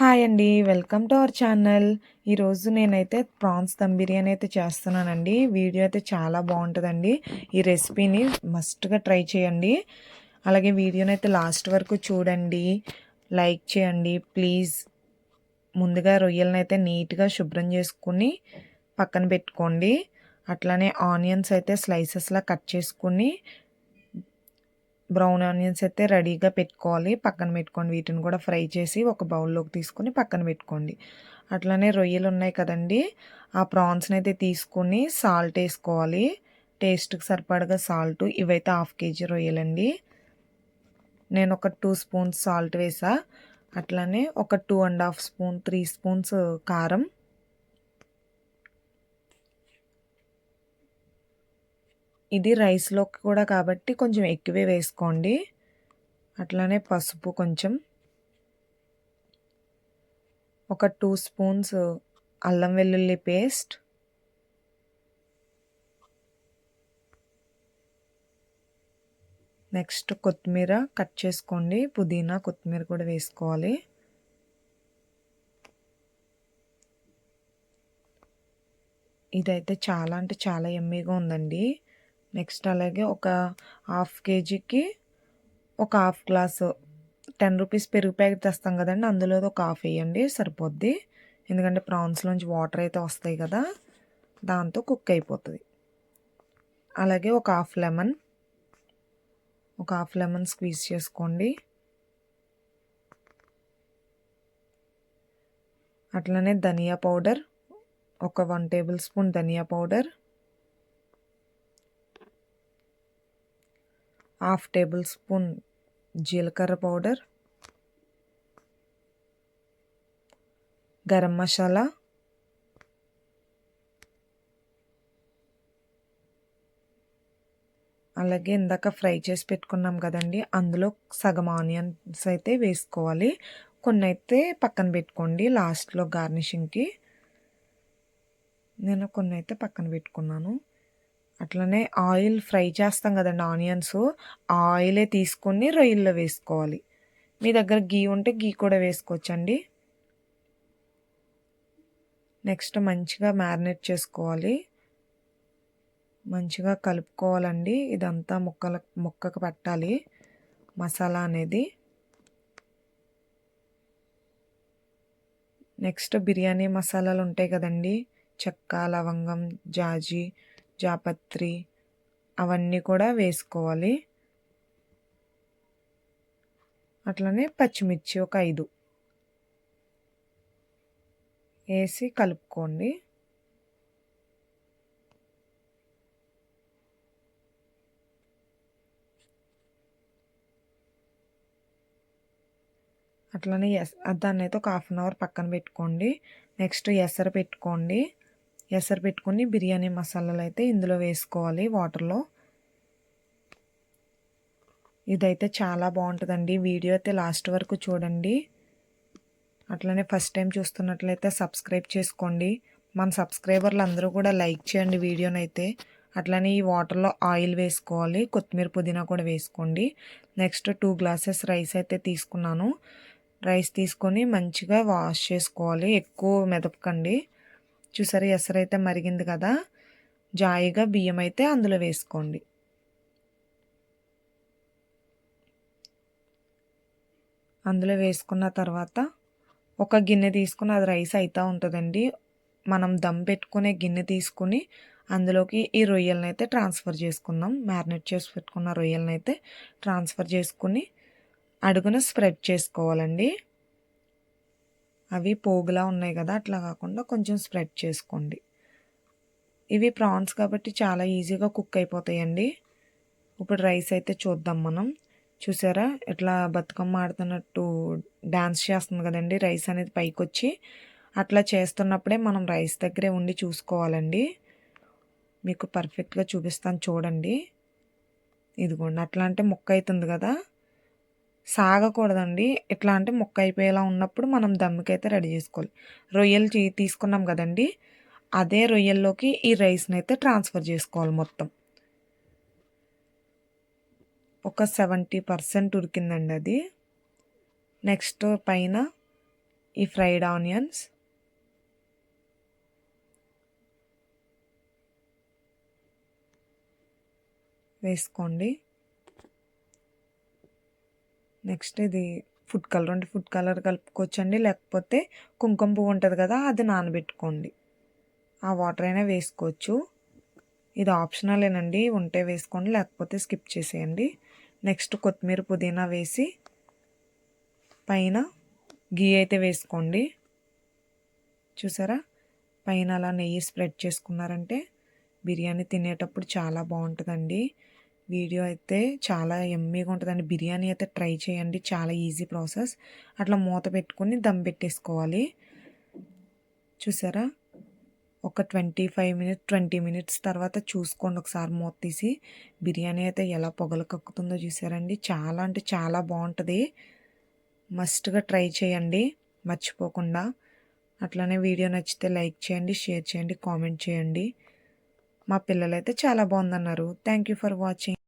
Hi అండి welcome to our channel ఈరోజు నేనైతే ప్రాన్స్ దమ్ బిర్యానీ అయితే చేస్తున్నానండి. వీడియో అయితే చాలా బాగుంటుందండి. ఈ రెసిపీని మస్ట్గా ట్రై చేయండి. అలాగే వీడియోని అయితే లాస్ట్ వరకు చూడండి. లైక్ చేయండి. ప్లీజ్ ముందుగా రొయ్యలను అయితే నీట్గా శుభ్రం చేసుకుని పక్కన పెట్టుకోండి. అట్లానే ఆనియన్స్ అయితే స్లైసెస్లా కట్ చేసుకుని బ్రౌన్ ఆనియన్స్ అయితే రెడీగా పెట్టుకోవాలి. పక్కన పెట్టుకోండి వీటిని కూడా ఫ్రై చేసి ఒక బౌల్లోకి తీసుకొని పక్కన పెట్టుకోండి. అట్లానే రొయ్యలు ఉన్నాయి కదండి. ఆ ప్రాన్స్ని అయితే తీసుకొని సాల్ట్ వేసుకోవాలి. టేస్ట్కి సరిపడగా సాల్ట్. ఇవైతే హాఫ్ కేజీ రొయ్యలండి. నేను ఒక టూ స్పూన్స్ సాల్ట్ వేసా. అట్లానే ఒక two and half spoon three spoons కారం. ఇది రైస్లోకి కూడా కాబట్టి కొంచెం ఎక్కువే వేసుకోండి. అట్లానే పసుపు కొంచెం. ఒక టూ స్పూన్స్ అల్లం వెల్లుల్లి పేస్ట్. నెక్స్ట్ కొత్తిమీర కట్ చేసుకోండి. పుదీనా కొత్తిమీర కూడా వేసుకోవాలి. ఇదైతే చాలా అంటే చాలా ఎమ్మీగా ఉందండి. నెక్స్ట్ అలాగే ఒక హాఫ్ కేజీకి ఒక హాఫ్ గ్లాసు టెన్ రూపీస్ పెరుగు ప్యాకెట్ తెస్తాం కదండి అందులో ఒక హాఫ్ వేయండి సరిపోద్ది. ఎందుకంటే ప్రాన్స్లోంచి వాటర్ అయితే వస్తాయి కదా దాంతో కుక్ అయిపోతుంది. అలాగే ఒక హాఫ్ లెమన్ ఒక హాఫ్ లెమన్ స్క్వీజ్ చేసుకోండి. అట్లనే ధనియా పౌడర్ ఒక వన్ టేబుల్ స్పూన్ ధనియా పౌడర్ హాఫ్ టేబుల్ స్పూన్ జీలకర్ర పౌడర్ గరం మసాలా అలాగే ఇందాక ఫ్రై చేసి పెట్టుకున్నాం కదండి అందులో సగం ఆనియన్స్ అయితే వేసుకోవాలి. కొన్ని అయితే పక్కన పెట్టుకోండి లాస్ట్లో గార్నిషింగ్కి. నేను కొన్ని అయితే పక్కన పెట్టుకున్నాను. అట్లనే ఆయిల్ ఫ్రై చేస్తాం కదండి ఆనియన్స్. ఆయిలే తీసుకొని రొయ్యల్లో వేసుకోవాలి. మీ దగ్గర గీ ఉంటే గీ కూడా వేసుకోవచ్చండి. నెక్స్ట్ మంచిగా మ్యారినేట్ చేసుకోవాలి. మంచిగా కలుపుకోవాలండి. ఇదంతా ముక్కల ముక్కకు పెట్టాలి. మసాలా అనేది. నెక్స్ట్ బిర్యానీ మసాలాలు ఉంటాయి కదండి. చెక్క లవంగం జాజీ జాపత్రి అవన్నీ కూడా వేసుకోవాలి. అట్లనే పచ్చిమిర్చి ఒక ఐదు. వేసి కలుపుకోండి. అట్లనే ఎస్ దాన్ని అయితే ఒక హాఫ్ అన్ అవర్ పక్కన పెట్టుకోండి. నెక్స్ట్ ఎసరు పెట్టుకోండి. ఎసరు పెట్టుకుని బిర్యానీ మసాలాలు అయితే ఇందులో వేసుకోవాలి వాటర్లో. ఇదైతే చాలా బాగుంటుందండి. వీడియో అయితే లాస్ట్ వరకు చూడండి. అట్లనే ఫస్ట్ టైం చూస్తున్నట్లయితే సబ్స్క్రైబ్ చేసుకోండి. మన సబ్స్క్రైబర్లు అందరూ కూడా లైక్ చేయండి వీడియోనైతే. అట్లనే ఈ వాటర్లో ఆయిల్ వేసుకోవాలి. కొత్తిమీర పుదీనా కూడా వేసుకోండి. నెక్స్ట్ టూ గ్లాసెస్ రైస్ అయితే తీసుకున్నాను. రైస్ తీసుకొని మంచిగా వాష్ చేసుకోవాలి. ఎక్కువ మెదపకండి. చూసారు? ఎసరైతే మరిగింది కదా? జాయిగా బియ్యం అయితే అందులో వేసుకోండి. అందులో వేసుకున్న తర్వాత ఒక గిన్నె తీసుకుని అది రైస్ అవుతూ ఉంటుందండి. మనం దమ్ పెట్టుకునే గిన్నె తీసుకుని అందులోకి ఈ రొయ్యలను అయితే ట్రాన్స్ఫర్ చేసుకుందాం. మ్యారినేట్ చేసి పెట్టుకున్న రొయ్యలను అయితే ట్రాన్స్ఫర్ చేసుకుని అడుగున స్ప్రెడ్ చేసుకోవాలండి. అవి పోగులా ఉన్నాయి కదా అట్లా కాకుండా కొంచెం స్ప్రెడ్ చేసుకోండి. ఇవి ప్రాన్స్ కాబట్టి చాలా ఈజీగా కుక్ అయిపోతాయండి. ఇప్పుడు రైస్ అయితే చూద్దాం మనం. చూసారా? ఇట్లా బతుకమ్మ ఆడుతున్నట్టు డ్యాన్స్ చేస్తుంది కదండి రైస్ అనేది పైకి వచ్చి అట్లా చేస్తున్నప్పుడే మనం రైస్ దగ్గరే ఉండి చూసుకోవాలండి. మీకు పర్ఫెక్ట్గా చూపిస్తాను చూడండి. ఇదిగోండి అట్లా అంటే ముక్క అవుతుంది కదా. సాగకూడదండి. ఎట్లా అంటే ముక్క అయిపోయేలా ఉన్నప్పుడు మనం దమ్ముకైతే రెడీ చేసుకోవాలి. రొయ్యలు తీసుకున్నాం కదండి. అదే రొయ్యల్లోకి ఈ రైస్ని అయితే ట్రాన్స్ఫర్ చేసుకోవాలి మొత్తం. ఒక సెవెంటీ పర్సెంట్ ఉడికిందండి అది. నెక్స్ట్ పైన ఈ ఫ్రైడ్ ఆనియన్స్. వేసుకోండి. నెక్స్ట్ ఇది ఫుడ్ కలర్ ఉంటే ఫుడ్ కలర్ కలుపుకోవచ్చండి. లేకపోతే కుంకుమ పువ్వు ఉంటుంది కదా అది నానబెట్టుకోండి. ఆ వాటర్ అయినా వేసుకోవచ్చు. ఇది ఆప్షనలేనండి ఉంటే వేసుకోండి లేకపోతే స్కిప్ చేసేయండి. నెక్స్ట్ కొత్తిమీర పుదీనా వేసి పైన గీ అయితే వేసుకోండి. చూసారా? పైన అలా నెయ్యి స్ప్రెడ్ చేసుకున్నారంటే బిర్యానీ తినేటప్పుడు చాలా బాగుంటుందండి. వీడియో అయితే చాలా ఎమ్మీగా ఉంటుందండి. బిర్యానీ అయితే ట్రై చేయండి. చాలా ఈజీ ప్రాసెస్. అట్లా మూత పెట్టుకొని దమ్ పెట్టేసుకోవాలి. చూసారా? ఒక twenty five minutes twenty minutes తర్వాత చూసుకోండి ఒకసారి మూత తీసి. బిర్యానీ అయితే ఎలా పొగలు కక్కుతుందో చూసారండి. చాలా అంటే చాలా బాగుంటుంది. మస్ట్గా ట్రై చేయండి. మర్చిపోకుండా. అట్లనే వీడియో నచ్చితే లైక్ చేయండి షేర్ చేయండి కామెంట్ చేయండి. మా పిల్లలైతే చాలా బాగుందన్నారు. Thank you for watching.